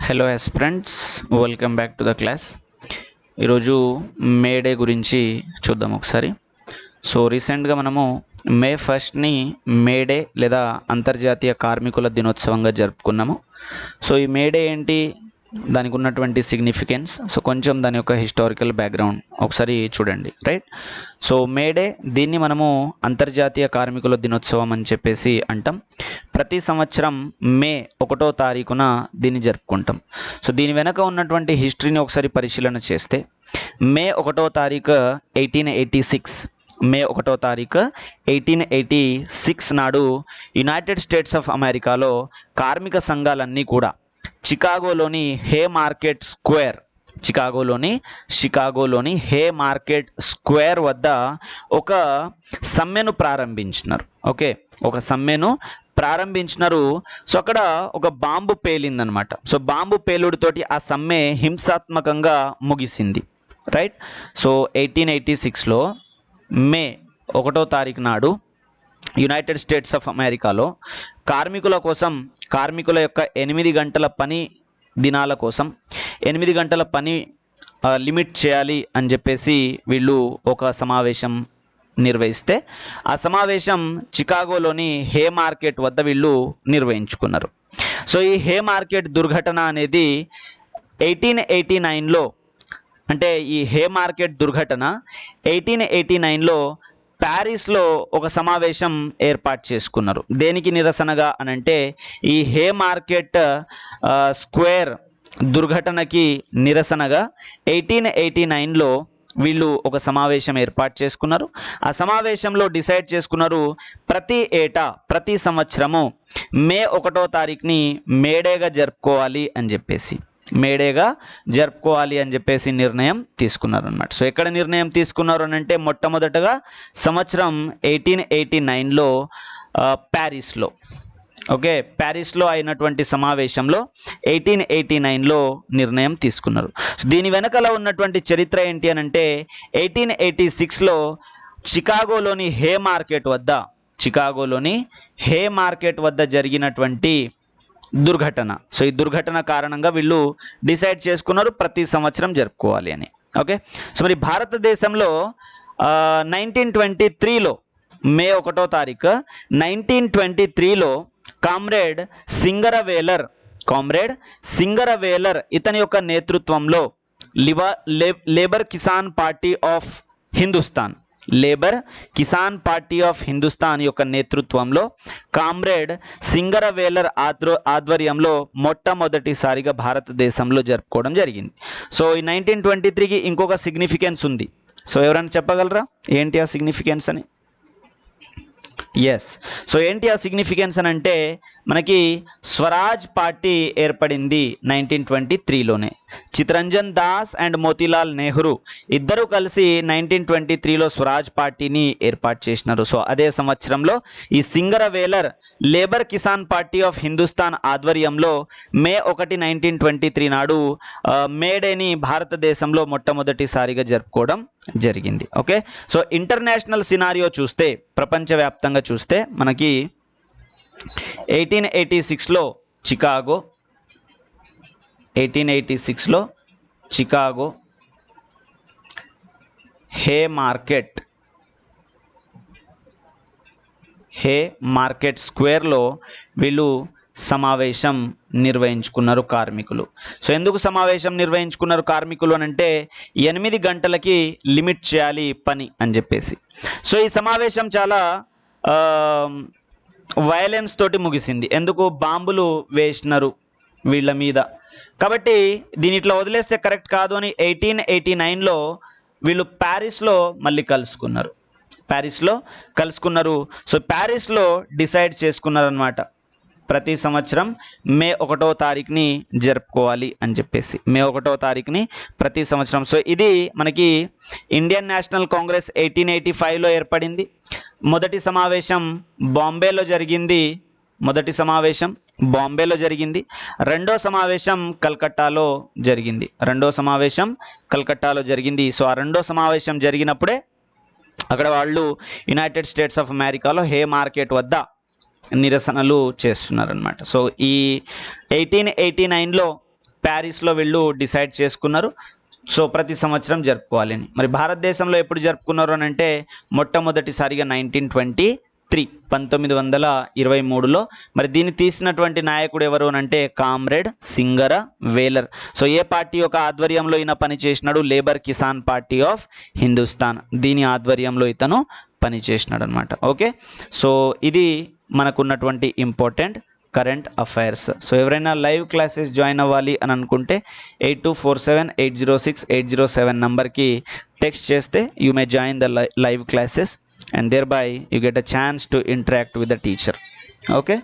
Hello friends welcome back to the class ఈరోజు May day గురించి చూద్దాం ఒకసారి. సో రీసెంట్గా మనము మే ఫస్ట్ని మే డే లేదా అంతర్జాతీయ కార్మికుల దినోత్సవంగా జరుపుకున్నాము. సో ఈ మే డే ఏంటి? దానికి ఉన్నటువంటి సిగ్నిఫికెన్స్ సో కొంచెం దాని యొక్క హిస్టారికల్ బ్యాక్గ్రౌండ్ ఒకసారి చూడండి రైట్ సో మే డే దీన్ని మనము అంతర్జాతీయ కార్మికుల దినోత్సవం అని చెప్పేసి అంటాం. ప్రతి సంవత్సరం మే ఒకటో తారీఖున దీన్ని జరుపుకుంటాం. సో దీని వెనక ఉన్నటువంటి హిస్టరీని ఒకసారి పరిశీలన చేస్తే మే ఒకటో తారీఖు ఎయిటీన్ ఎయిటీ సిక్స్ మే ఒకటో తారీఖు ఎయిటీన్ ఎయిటీ సిక్స్ నాడు యునైటెడ్ స్టేట్స్ ఆఫ్ అమెరికాలో కార్మిక సంఘాలన్నీ కూడా చికాగోలోని హే మార్కెట్ స్క్వేర్ చికాగోలోని షికాగోలోని హే మార్కెట్ స్క్వేర్ వద్ద ఒక సమ్మెను ప్రారంభించినారు. ఓకే? ఒక సమ్మెను ప్రారంభించినారు. సో అక్కడ ఒక బాంబు పేలిందనమాట. సో బాంబు పేలుడుతోటి ఆ సమ్మె హింసాత్మకంగా ముగిసింది. రైట్? సో ఎయిటీన్ ఎయిటీ సిక్స్లో మే ఒకటో తారీఖు నాడు యునైటెడ్ స్టేట్స్ ఆఫ్ అమెరికాలో కార్మికుల కోసం కార్మికుల యొక్క ఎనిమిది గంటల పని దినాల కోసం ఎనిమిది గంటల పని లిమిట్ చేయాలి అని చెప్పేసి వీళ్ళు ఒక సమావేశం నిర్వహిస్తే ఆ సమావేశం చికాగోలోని హే మార్కెట్ వద్ద వీళ్ళు నిర్వహించుకున్నారు. సో ఈ హే మార్కెట్ దుర్ఘటన అనేది ఎయిటీన్ ఎయిటీ నైన్లో అంటే ఈ హే మార్కెట్ దుర్ఘటన ఎయిటీన్ ఎయిటీ నైన్లో ప్యారిస్లో ఒక సమావేశం ఏర్పాటు చేసుకున్నారు. దేనికి నిరసనగా అనంటే ఈ హే మార్కెట్ స్క్వేర్ దుర్ఘటనకి నిరసనగా ఎయిటీన్ ఎయిటీ నైన్లో వీళ్ళు ఒక సమావేశం ఏర్పాటు చేసుకున్నారు. ఆ సమావేశంలో డిసైడ్ చేసుకున్నారు ప్రతి ఏటా ప్రతి సంవత్సరము మే ఒకటో తారీఖుని మేడేగా జరుపుకోవాలి అని చెప్పేసి. మేడేగా జరుపుకోవాలి అని చెప్పేసి నిర్ణయం తీసుకున్నారనమాట సో ఎక్కడ నిర్ణయం తీసుకున్నారు అని అంటే మొట్టమొదటగా సంవత్సరం ఎయిటీన్ ఎయిటీ నైన్లో ప్యారిస్లో. ఓకే ప్యారిస్లో అయినటువంటి సమావేశంలో ఎయిటీన్ ఎయిటీ నైన్లో నిర్ణయం తీసుకున్నారు. సో దీని వెనకాల ఉన్నటువంటి చరిత్ర ఏంటి అని అంటే ఎయిటీన్ ఎయిటీ సిక్స్లో చికాగోలోని హే మార్కెట్ వద్ద చికాగోలోని హే మార్కెట్ వద్ద జరిగినటువంటి దుర్ఘటన. సో ఈ దుర్ఘటన కారణంగా వీళ్ళు డిసైడ్ చేసుకున్నారు ప్రతి సంవత్సరం జరుపుకోవాలి అని. ఓకే? సో మరి భారతదేశంలో నైన్టీన్ ట్వంటీ త్రీలో మే ఒకటో తారీఖు నైన్టీన్ ట్వంటీ త్రీలో కామ్రేడ్ సింగరవేలర్ కామ్రేడ్ సింగరవేలర్ ఇతని యొక్క నేతృత్వంలో లివా లే labour Kisan party of Hindustan labour Kisan party of Hindustan యొక్క నేతృత్వంలో కామ్రేడ్ సింగరవేలర్ ఆధ్వ ఆధ్వర్యంలో మొట్టమొదటిసారిగా భారతదేశంలో జరుపుకోవడం జరిగింది. సో ఈ నైన్టీన్ ట్వంటీ త్రీకి ఇంకొక సిగ్నిఫికెన్స్ ఉంది. సో ఎవరైనా చెప్పగలరా? ఏంటి ఆ సిగ్నిఫికెన్స్ అని? ఎస్ సో ఏంటి ఆ సిగ్నిఫికెన్స్ అని అంటే మనకి స్వరాజ్ పార్టీ ఏర్పడింది నైన్టీన్ ట్వంటీ త్రీలోనే. చిత్రంజన్ దాస్ అండ్ మోతీలాల్ నెహ్రూ ఇద్దరు కలిసి నైన్టీన్ ట్వంటీ త్రీలో స్వరాజ్ పార్టీని ఏర్పాటు చేసినారు. సో అదే సంవత్సరంలో ఈ Singaravelar labour Kisan party of Hindustan ఆధ్వర్యంలో మే ఒకటి నైన్టీన్ ట్వంటీ త్రీ నాడు మేడేని భారతదేశంలో మొట్టమొదటిసారిగా జరుపుకోవడం జరిగింది. ఓకే? సో ఇంటర్నేషనల్ సినారియో చూస్తే ప్రపంచవ్యాప్తంగా చూస్తే మనకి ఎయిటీన్ ఎయిటీ సిక్స్లో చికాగో ఎయిటీన్ ఎయిటీ సిక్స్లో Chicago Haymarket Haymarket స్క్వేర్లో వీళ్ళు సమావేశం నిర్వహించుకున్నారు కార్మికులు. సో ఎందుకు సమావేశం నిర్వహించుకున్నారు కార్మికులు అని అంటే ఎనిమిది గంటలకి లిమిట్ చేయాలి పని అని చెప్పేసి. సో ఈ సమావేశం చాలా వయలెన్స్ తోటి ముగిసింది. ఎందుకు? బాంబులు వేసినారు వీళ్ళ మీద. కాబట్టి దీని ఇట్లా వదిలేస్తే కరెక్ట్ కాదు అని ఎయిటీన్ ఎయిటీ నైన్లో వీళ్ళు ప్యారిస్లో మళ్ళీ కలుసుకున్నారు. ప్యారిస్లో కలుసుకున్నారు. సో ప్యారిస్లో డిసైడ్ చేసుకున్నారనమాట ప్రతి సంవత్సరం మే ఒకటో తారీఖుని జరుపుకోవాలి అని చెప్పేసి. మే ఒకటో తారీఖుని ప్రతి సంవత్సరం. సో ఇది మనకి Indian National Congress eighteen eighty ఫైవ్లో ఏర్పడింది. మొదటి సమావేశం బాంబేలో జరిగింది. మొదటి సమావేశం బాంబేలో జరిగింది. రెండో సమావేశం కల్కట్టాలో జరిగింది. రెండో సమావేశం కల్కట్టాలో జరిగింది. సో ఆ రెండో సమావేశం జరిగినప్పుడే అక్కడ వాళ్ళు యునైటెడ్ స్టేట్స్ ఆఫ్ అమెరికాలో హే మార్కెట్ వద్ద నిరసనలు చేస్తున్నారనమాట సో ఈ ఎయిటీన్ ఎయిటీ నైన్లో ప్యారిస్లో వీళ్ళు డిసైడ్ చేసుకున్నారు. సో ప్రతి సంవత్సరం జరుపుకోవాలని. మరి భారతదేశంలో ఎప్పుడు జరుపుకున్నారు అని అంటే మొట్టమొదటిసారిగా నైన్టీన్ ట్వంటీ త్రీ పంతొమ్మిది వందల ఇరవై మూడులో. మరి దీన్ని తీసినటువంటి నాయకుడు ఎవరు అని అంటే కామ్రేడ్ సింగర వేలర్. సో ఏ పార్టీ యొక్క ఆధ్వర్యంలో ఈయన పని చేసినాడు labour Kisan party of Hindustan. దీని ఆధ్వర్యంలో ఇతను పనిచేసినాడు అనమాట ఓకే? సో ఇది మనకున్నటువంటి ఇంపార్టెంట్ కరెంట్ అఫైర్స్ సో ఎవరైనా లైవ్ క్లాసెస్ జాయిన్ అవ్వాలి అని అనుకుంటే eight two four seven eight zero six eight zero seven నంబర్కి టెక్స్ట్ చేస్తే you may join the live classes and thereby you get a chance to interact with the teacher okay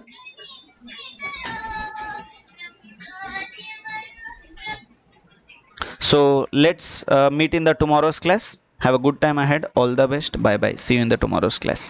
so let's meet in the tomorrow's class have a good time ahead all the best bye bye see in the tomorrow's class